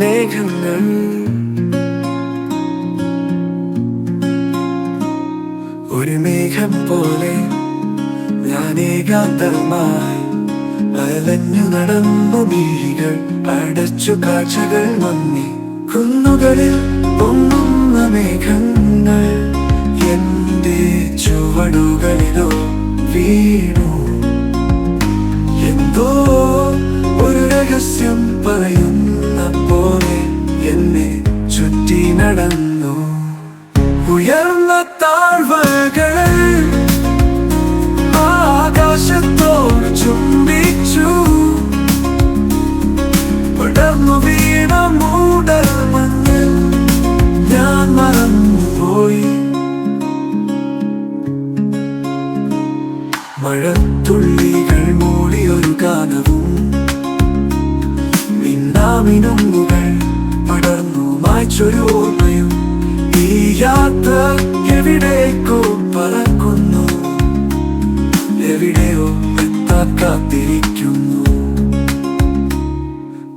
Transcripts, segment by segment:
മേഘങ്ങൾ. ഒരു മേഘം പോലെ ഞാൻ ഏകാന്തമായി അലഞ്ഞു നടന്നു മിഴികൾ അടച്ചു കാഴ്ചകൾ മങ്ങി കുന്നുകളിൽ നടന്നു ഉയർന്ന താഴ്വകൾ ആകാശത്തോട് ചുംബിച്ചു. പടർന്നു വീണ മൂടൽ മഞ്ഞിൽ ഞാൻ മറന്നുപോയി. മഴത്തുള്ളികൾ മൂടിയൊരു ഗാനവും മിന്നാമിനുങ്ങുകൾ പടർന്നു മായ്ച്ചൊരു യാത്ര പറക്കുന്നു എവിടെയോ എത്താക്കാത്തിരിക്കുന്നു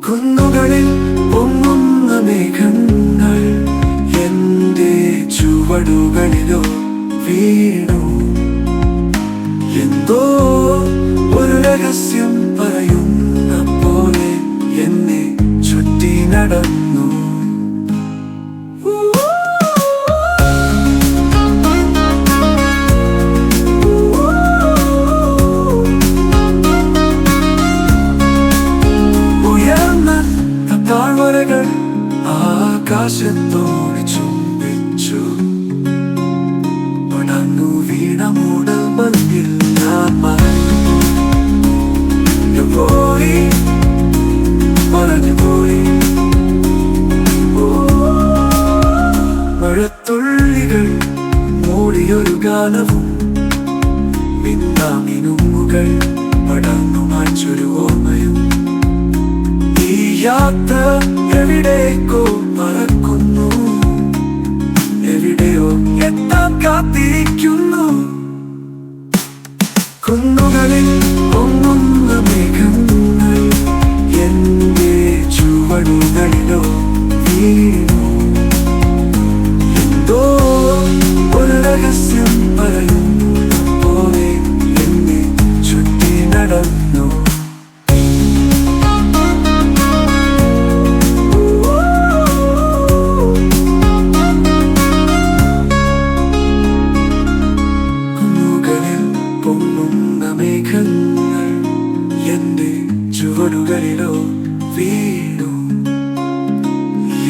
കുന്നുകളിൽ പൊങ്ങുന്ന മേഘങ്ങൾ എന്റെ ചുവടുകളിലോ വീണു. എന്തോ ഒരു രഹസ്യം പറയുന്ന പോലെ എന്നെ ചുറ്റി നടന്നു. താഴ്വരകൾ ആകാശത്തോട് ചുംബിച്ചു. ഉണങ്ങു വീണ മൂടൽ മഞ്ഞിൽ ഞാൻ മറന്നു പോയി. മറഞ്ഞു പോയി. മഴത്തുള്ളികൾ മൂടിയൊരു ഗാനവും മിന്നാമിനുങ്ങുകൾ മാറ്റൊരു ഓർമ്മയും യാത്ര എവിടേക്കോ പറക്കുന്നു. എവിടെയോ എത്താൻ കാത്തിരിക്കുന്നു. ചുവടുകളിലോ വീണു.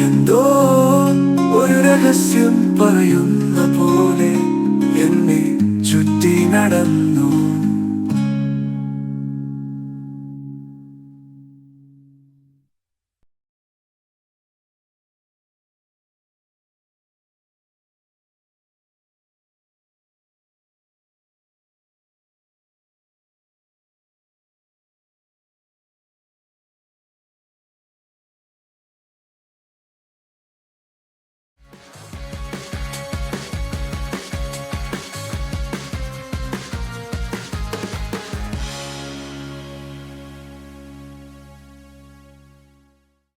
എന്തോ ഒരു രഹസ്യം പറയുന്ന പോലെ എന്നെ ചുറ്റി നടന്നു.